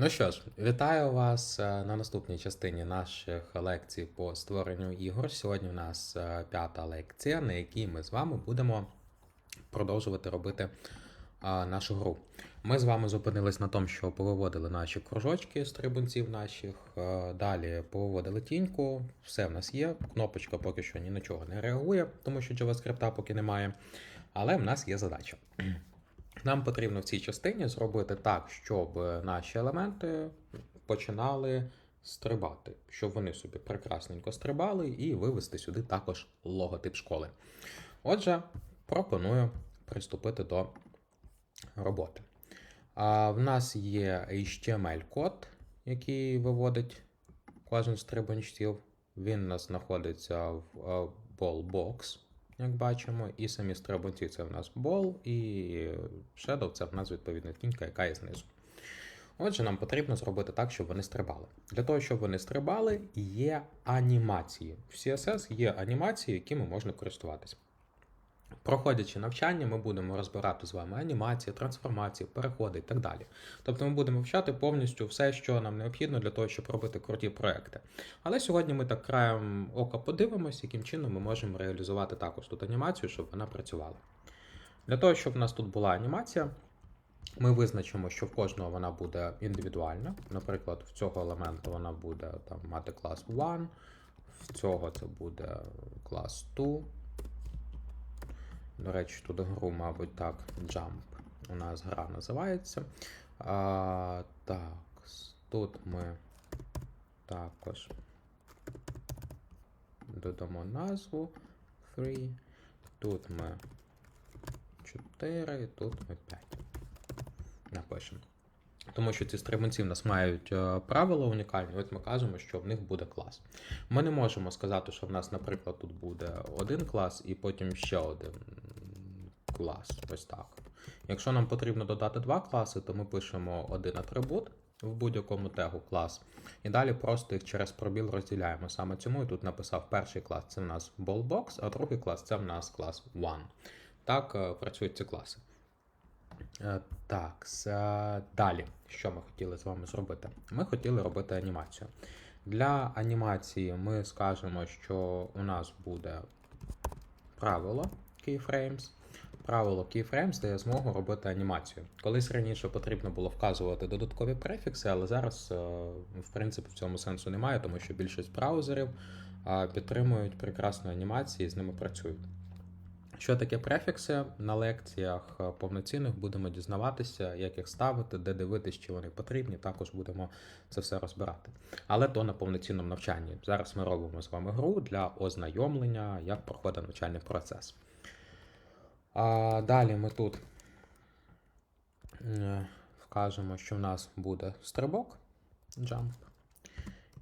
Ну що ж, вітаю вас е, на наступній частині наших лекцій по створенню ігор. Сьогодні у нас е, п'ята лекція, на якій ми з вами будемо продовжувати робити нашу гру. Ми з вами зупинились на тому, що повиводили наші кружочки з трибунців наших. е, Далі повиводили тіньку, все в нас є. Кнопочка поки що ні на чого не реагує, тому що JavaScript поки немає. Але в нас є задача. Нам потрібно в цій частині зробити так, щоб наші елементи починали стрибати, щоб вони собі прекрасненько стрибали і вивести сюди також логотип школи. Отже, пропоную приступити до роботи. А, в нас є HTML-код, який виводить кожен з трибунців. Він у нас знаходиться в е, ball-box, як бачимо, і самі стрибунці це в нас бол, і shadow це в нас відповідна тінька, яка є знизу. Отже, нам потрібно зробити так, щоб вони стрибали. Для того, щоб вони стрибали, є анімації. В CSS є анімації, якими можна користуватися. Проходячи навчання, ми будемо розбирати з вами анімації, трансформації, переходи і так далі. Тобто ми будемо вчати повністю все, що нам необхідно для того, щоб робити круті проекти. Але сьогодні ми так краєм ока подивимося, яким чином ми можемо реалізувати також тут анімацію, щоб вона працювала. Для того, щоб в нас тут була анімація, ми визначимо, що в кожного вона буде індивідуальна. Наприклад, в цього елементу вона буде там, мати клас 1, в цього це буде клас 2. До речі, тут гру, мабуть, так, Jump у нас гра називається. А, так, тут ми також додамо назву 3. Тут ми 4, тут ми 5. Напишемо. Тому що ці стрибунці в нас мають е, правила унікальні, от ми кажемо, що в них буде клас. Ми не можемо сказати, що в нас, наприклад, тут буде один клас і потім ще один клас. Ось так. Якщо нам потрібно додати два класи, то ми пишемо один атрибут в будь-якому тегу клас. І далі просто їх через пробіл розділяємо. Саме цьому я тут написав перший клас це в нас ballbox, а другий клас це в нас клас one. Так е, працюють ці класи. Е, Так, далі, що ми хотіли з вами зробити? Ми хотіли робити анімацію. Для анімації ми скажемо, що у нас буде правило keyframes. Правило keyframes дає змогу робити анімацію. Колись раніше потрібно було вказувати додаткові префікси, але зараз, е, в принципі, в цьому сенсу немає, тому що більшість браузерів підтримують прекрасну анімацію і з ними працюють. Що таке префікси? На лекціях е, повноцінних будемо дізнаватися, як їх ставити, де дивитись, чи вони потрібні. Також будемо це все розбирати. Але то на повноцінному навчанні. Зараз ми робимо з вами гру для ознайомлення, як проходить навчальний процес. А далі ми тут е, вкажемо, що в нас буде стрибок jump.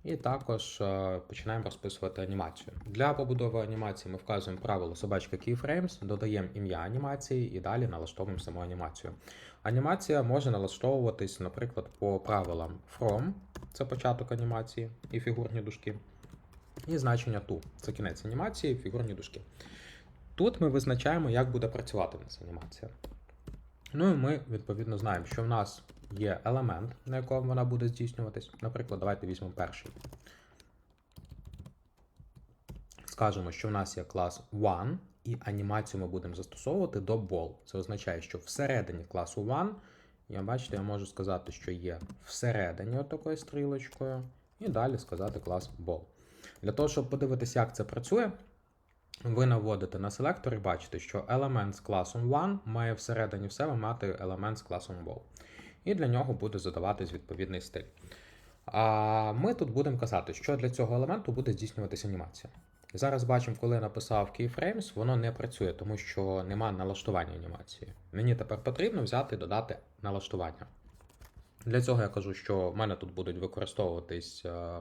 І також е, починаємо розписувати анімацію. Для побудови анімації ми вказуємо правило собачка keyframes, додаємо ім'я анімації і далі налаштовуємо саму анімацію. Анімація може налаштовуватись, наприклад, по правилам from, це початок анімації і фігурні дужки. І значення to, це кінець анімації, фігурні дужки. Тут ми визначаємо, як буде працювати в нас анімація. Ну і ми, відповідно, знаємо, що в нас є елемент, на якому вона буде здійснюватись. Наприклад, давайте візьмемо перший. Скажемо, що в нас є клас one, і анімацію ми будемо застосовувати до ball. Це означає, що всередині класу one, я бачите, я можу сказати, що є всередині отакою стрілочкою, і далі сказати клас ball. Для того, щоб подивитися, як це працює, ви наводите на селектор і бачите, що елемент з класом one має всередині в себе мати елемент з класом ball. І для нього буде задаватись відповідний стиль. А ми тут будемо казати, що для цього елементу буде здійснюватися анімація. Зараз бачимо, коли я написав keyframes, воно не працює, тому що нема налаштування анімації. Мені тепер потрібно взяти і додати налаштування. Для цього я кажу, що в мене тут будуть використовуватись е,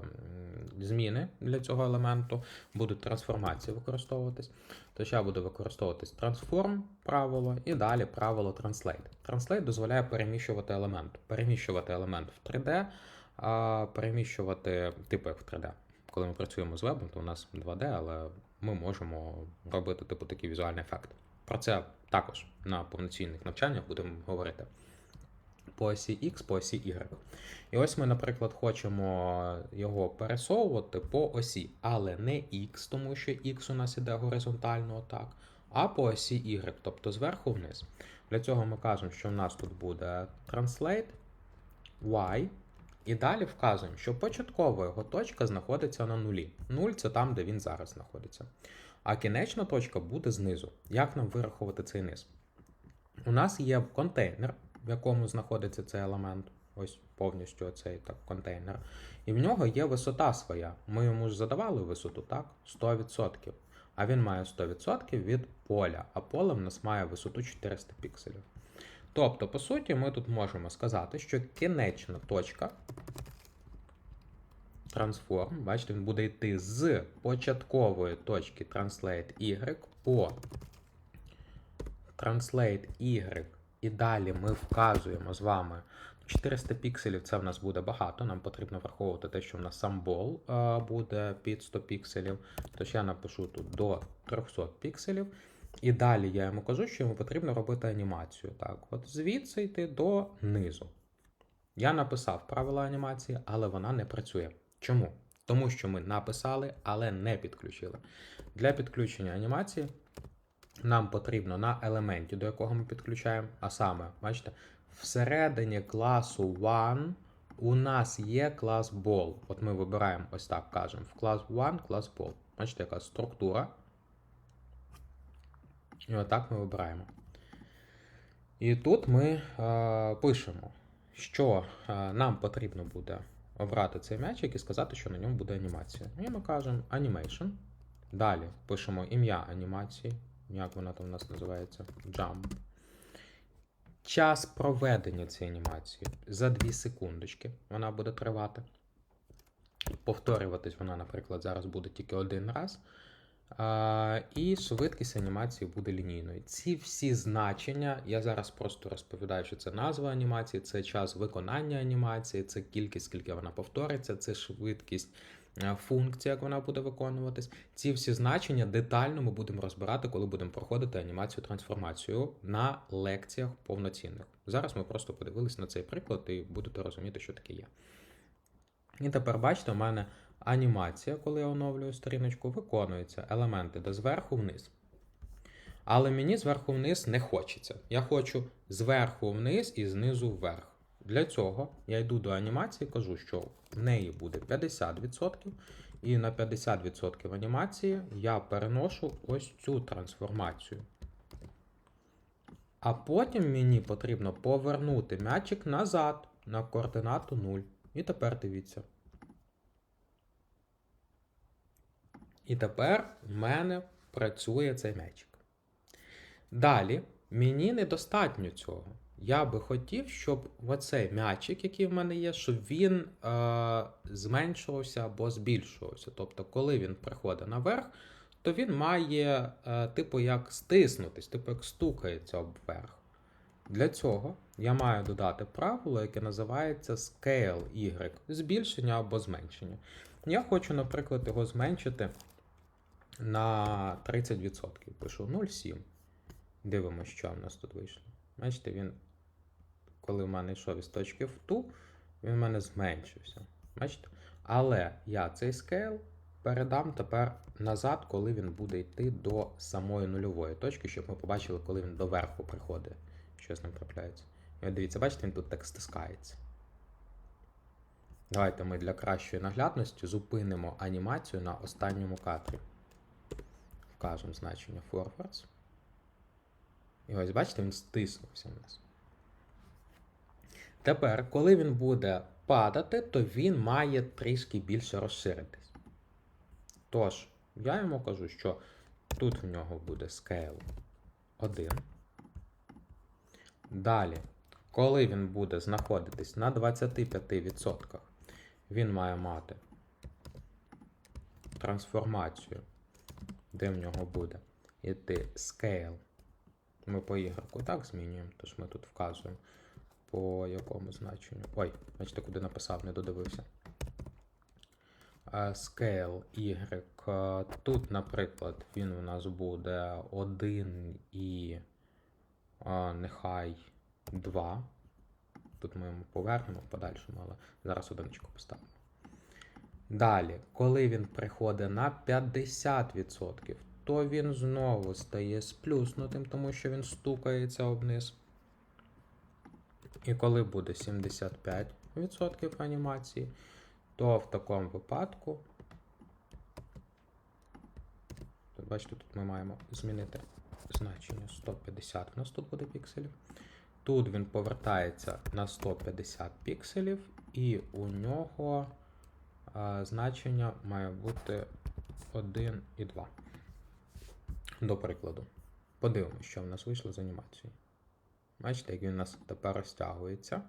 зміни для цього елементу, будуть трансформації використовуватись. Тож я буду використовуватись transform правило і далі правило translate. Translate дозволяє переміщувати елемент. Переміщувати елемент в 3D, а переміщувати як в 3D. Коли ми працюємо з вебом, то у нас 2D, але ми можемо робити типу такий візуальний ефект. Про це також на повноцінних навчаннях будемо говорити. По осі X, по осі Y. І ось ми, наприклад, хочемо його пересовувати по осі, але не X, тому що X у нас іде горизонтально отак, а по осі Y, тобто зверху вниз. Для цього ми кажемо, що в нас тут буде translate y, і далі вказуємо, що початкова його точка знаходиться на нулі. Нуль це там, де він зараз знаходиться. А кінечна точка буде знизу. Як нам вирахувати цей низ? У нас є контейнер, в якому знаходиться цей елемент. Ось повністю оцей так, контейнер. І в нього є висота своя. Ми йому ж задавали висоту, так? 100%. А він має 100% від поля, а поле в нас має висоту 400 пікселів. Тобто, по суті, ми тут можемо сказати, що кінечна точка трансформ, бачите, він буде йти з початкової точки translate y по translate y, і далі ми вказуємо з вами 400 пікселів, це в нас буде багато. Нам потрібно враховувати те, що в нас сам бол е, буде під 100 пікселів. Тож я напишу тут до 300 пікселів. І далі я йому кажу, що йому потрібно робити анімацію. Так, от звідси йти до низу. Я написав правила анімації, але вона не працює. Чому? Тому що ми написали, але не підключили. Для підключення анімації нам потрібно на елементі, до якого ми підключаємо, а саме, бачите, всередині класу One у нас є клас Ball. От ми вибираємо ось так кажемо: в клас One, клас Ball. Бачите, яка структура. І отак ми вибираємо. І тут ми е, пишемо, що е, нам потрібно буде обрати цей м'ячик і сказати, що на ньому буде анімація. І ми кажемо Animation. Далі пишемо ім'я анімації, як вона там у нас називається, Jump. Час проведення цієї анімації за 2 секундочки вона буде тривати. Повторюватись вона, наприклад, зараз буде тільки один раз. А, І швидкість анімації буде лінійною. Ці всі значення, я зараз просто розповідаю, що це назва анімації, це час виконання анімації, це кількість, скільки вона повториться, це швидкість е, функції, як вона буде виконуватись. Ці всі значення детально ми будемо розбирати, коли будемо проходити анімацію трансформацію на лекціях повноцінних. Зараз ми просто подивились на цей приклад і будете розуміти, що таке є. І тепер бачите, у мене анімація, коли я оновлюю сторіночку, виконується елементи де зверху вниз. Але мені зверху вниз не хочеться. Я хочу зверху вниз і знизу вверх. Для цього я йду до анімації кажу, що в неї буде 50%, і на 50% анімації я переношу ось цю трансформацію. А потім мені потрібно повернути м'ячик назад на координату 0. І тепер дивіться. І тепер в мене працює цей м'ячик. Далі, мені недостатньо цього. Я би хотів, щоб оцей м'ячик, який в мене є, щоб він е, зменшувався або збільшувався. Тобто, коли він приходить наверх, то він має, е, типу, як стиснутись, типу, як стукається обверх. Для цього я маю додати правило, яке називається scale y, збільшення або зменшення. Я хочу, наприклад, його зменшити на 30%. Пишу 0,7. Дивимося, що в нас тут вийшло. Бачите, він, коли в мене йшов із точки в ту, він в мене зменшився. Бачите? Але я цей скейл передам тепер назад, коли він буде йти до самої нульової точки, щоб ми побачили, коли він доверху приходить, що з ним трапляється. І от дивіться, бачите, він тут так стискається. Давайте ми для кращої наглядності зупинимо анімацію на останньому кадрі вкажемо значення forwards. І ось, бачите, він стиснувся у нас. Тепер, коли він буде падати, то він має трішки більше розширитись. Тож, я йому кажу, що тут в нього буде scale 1. Далі, коли він буде знаходитись на 25%, він має мати трансформацію де в нього буде йти scale. Ми по ігроку так змінюємо, тож ми тут вказуємо по якому значенню. Ой, бачите, куди написав, не додивився. Scale Y. Тут, наприклад, він у нас буде 1 і нехай 2. Тут ми йому повернемо в подальшому, але зараз одиничку поставимо. Далі, коли він приходить на 50%, то він знову стає сплюснутим, тому що він стукається обниз. І коли буде 75% анімації, то в такому випадку, то бачите, тут ми маємо змінити значення 150 у нас тут буде пікселів. Тут він повертається на 150 пікселів, і у нього а, значення має бути 1 і 2. До прикладу. Подивимося, що в нас вийшло з анімацією. Бачите, як він у нас тепер розтягується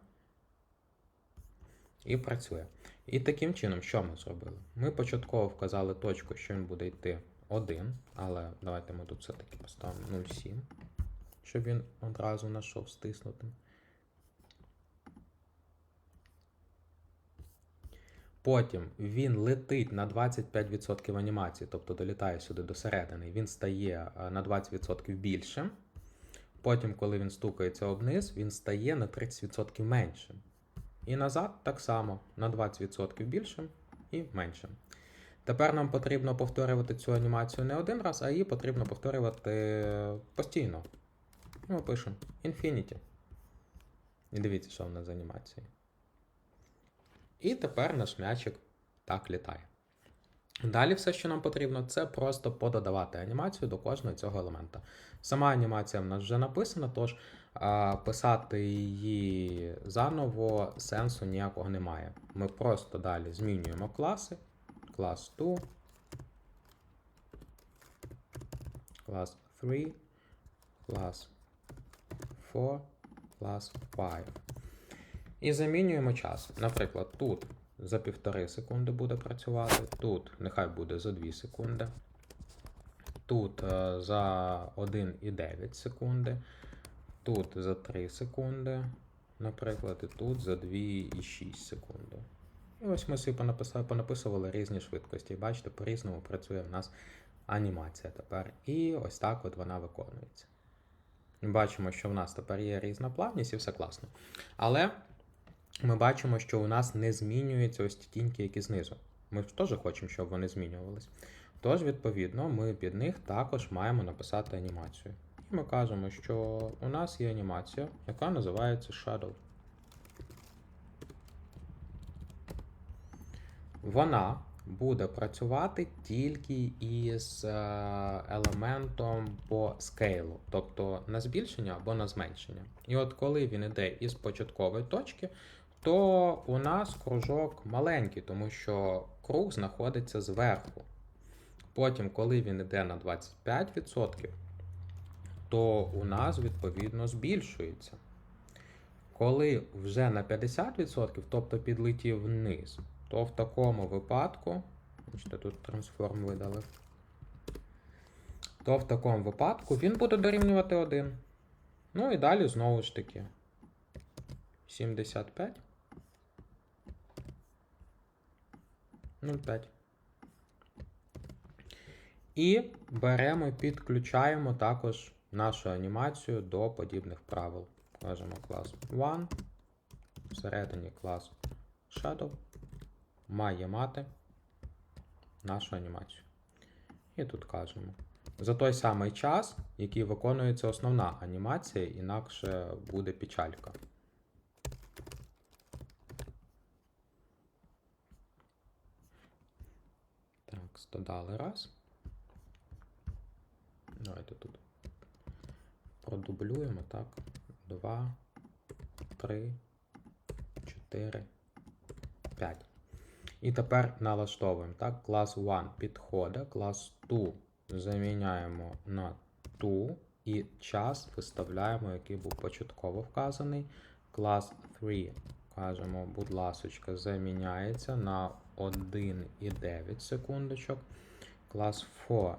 і працює. І таким чином, що ми зробили? Ми початково вказали точку, що він буде йти 1, але давайте ми тут все-таки поставимо 0,7, щоб він одразу знайшов стиснутим. Потім він летить на 25% анімації, тобто долітає сюди до середини, він стає е, на 20% більшим. Потім, коли він стукається обниз, він стає на 30% меншим. І назад так само на 20% більшим і меншим. Тепер нам потрібно повторювати цю анімацію не один раз, а її потрібно повторювати постійно. Ми пишемо Infinity. І дивіться, що в нас з анімації. І тепер наш м'ячик так літає. Далі все, що нам потрібно, це просто пододавати анімацію до кожного цього елемента. Сама анімація в нас вже написана, тож писати її заново сенсу ніякого немає. Ми просто далі змінюємо класи. Клас 2, клас 3, клас 4, клас 5. І замінюємо час. Наприклад, тут за півтори секунди буде працювати, тут нехай буде за 2 секунди. Тут е, за 1,9 секунди, тут за 3 секунди, наприклад, і тут за 2,6 секунди. І ось ми понаписали, понаписували різні швидкості. Бачите, по-різному працює в нас анімація тепер. І ось так от вона виконується. Бачимо, що в нас тепер є різна плавність і все класно. Але ми бачимо, що у нас не змінюються ось ті тіньки, які знизу. Ми теж хочемо, щоб вони змінювались. Тож, відповідно, ми під них також маємо написати анімацію. І ми кажемо, що у нас є анімація, яка називається Shadow. Вона буде працювати тільки із е, елементом по скейлу, тобто на збільшення або на зменшення. І от коли він йде із початкової точки, то у нас кружок маленький, тому що круг знаходиться зверху. Потім, коли він йде на 25%, то у нас відповідно збільшується. Коли вже на 50%, тобто підлетів вниз, то в такому випадку, бачите, тут трансформ видали, то в такому випадку він буде дорівнювати 1. Ну і далі знову ж таки 75. 0,5. І беремо, підключаємо також нашу анімацію до подібних правил. Кажемо клас One. Всередині клас Shadow має мати нашу анімацію. І тут кажемо. За той самий час, який виконується основна анімація, інакше буде печалька. Так, додали раз. Давайте тут продублюємо, так. Два, три, чотири, п'ять. І тепер налаштовуємо. Так, клас 1 підходить, клас 2 заміняємо на 2 і час виставляємо, який був початково вказаний. Клас 3, кажемо, будь ласочка, заміняється на 1,9 секундочок. Клас 4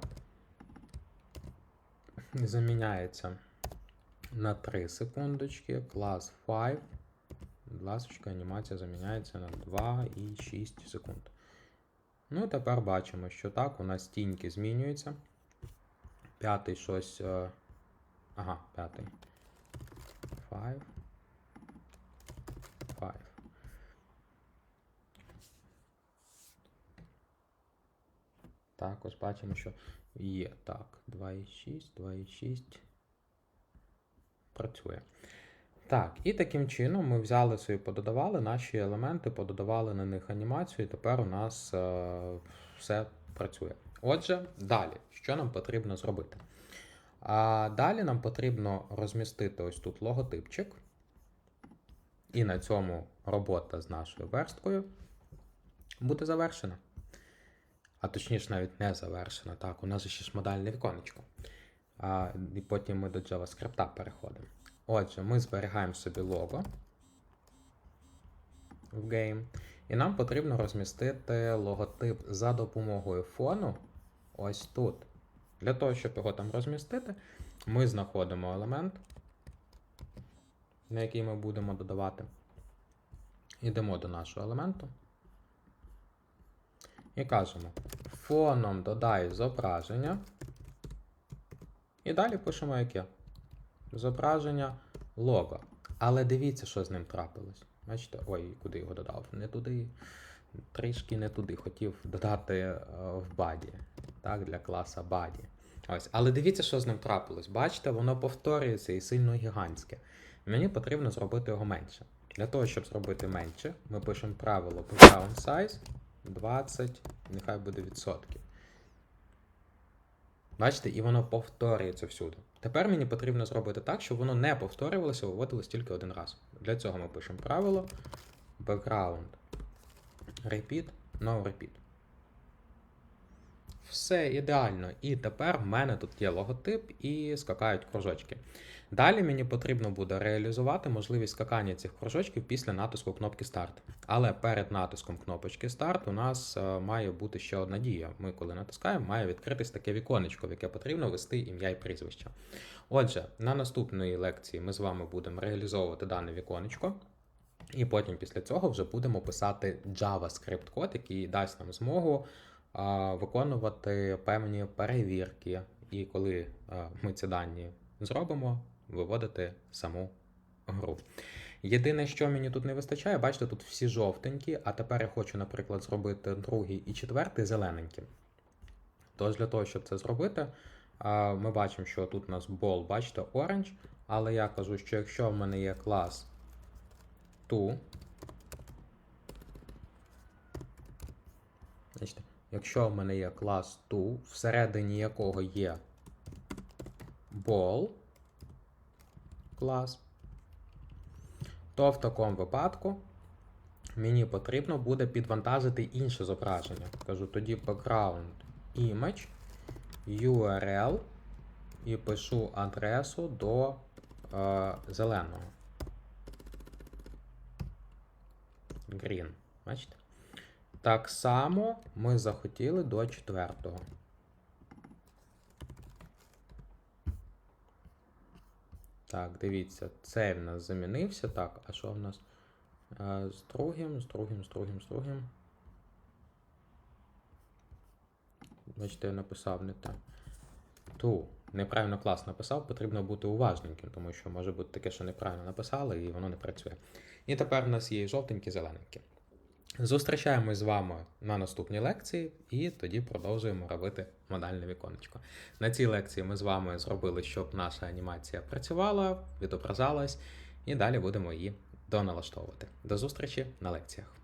заміняється на 3 секундочки. Клас 5. Будь ласочка, анімація заміняється на 2,6 секунд. Ну і тепер бачимо, що так, у нас тіньки змінюються. П'ятий щось. е, Ага, п'ятий. 5. Також бачимо, що є. Так, 2,6, 2,6. Працює. Так, і таким чином ми взяли собі, пододавали наші елементи, пододавали на них анімацію, і тепер у нас е, все працює. Отже, далі, що нам потрібно зробити? А далі нам потрібно розмістити ось тут логотипчик. І на цьому робота з нашою версткою буде завершена. А точніше, навіть не завершена. Так, у нас же ще ж модальне віконечко. А, і потім ми до JavaScript переходимо. Отже, ми зберігаємо собі лого в game. І нам потрібно розмістити логотип за допомогою фону ось тут. Для того, щоб його там розмістити, ми знаходимо елемент, на який ми будемо додавати. Йдемо до нашого елементу. І кажемо: фоном додай зображення. І далі пишемо яке. Зображення лого. Але дивіться, що з ним трапилось. Бачите, ой, куди його додав? Не туди. Трішки не туди. Хотів додати е, в баді. Так, для класа баді. Ось. Але дивіться, що з ним трапилось. Бачите, воно повторюється і сильно гігантське. Мені потрібно зробити його менше. Для того, щоб зробити менше, ми пишемо правило background size 20, нехай буде відсотків. Бачите, і воно повторюється всюди. Тепер мені потрібно зробити так, щоб воно не повторювалося, виводилось тільки один раз. Для цього ми пишемо правило background repeat, no repeat. Все ідеально. І тепер в мене тут є логотип і скакають кружочки. Далі мені потрібно буде реалізувати можливість скакання цих кружочків після натиску кнопки Старт. Але перед натиском кнопочки Старт у нас е, має бути ще одна дія. Ми, коли натискаємо, має відкритись таке віконечко, в яке потрібно ввести ім'я і прізвище. Отже, на наступної лекції ми з вами будемо реалізовувати дане віконечко. І потім після цього вже будемо писати JavaScript код, який дасть нам змогу а, виконувати певні перевірки. І коли а, ми ці дані зробимо, виводити саму гру. Єдине, що мені тут не вистачає, бачите, тут всі жовтенькі, а тепер я хочу, наприклад, зробити другий і четвертий зелененьким. Тож для того, щоб це зробити, ми бачимо, що тут у нас ball, бачите, orange, але я кажу, що якщо в мене є клас to, Значить, якщо в мене є клас to, всередині якого є ball клас, то в такому випадку мені потрібно буде підвантажити інше зображення. Кажу тоді background image, URL і пишу адресу до е, зеленого. Green. Бачите? Так само ми захотіли до четвертого. Так, дивіться, цей в нас замінився. Так, а що в нас? Е, З другим, з другим, з другим, з другим. Бачите, я написав не те. Ту. Неправильно клас написав, потрібно бути уважненьким, тому що може бути таке, що неправильно написали, і воно не працює. І тепер в нас є жовтенькі, зелененькі. Зустрічаємось з вами на наступній лекції, і тоді продовжуємо робити модальне віконечко. На цій лекції ми з вами зробили, щоб наша анімація працювала, відображалась, і далі будемо її доналаштовувати. До зустрічі на лекціях.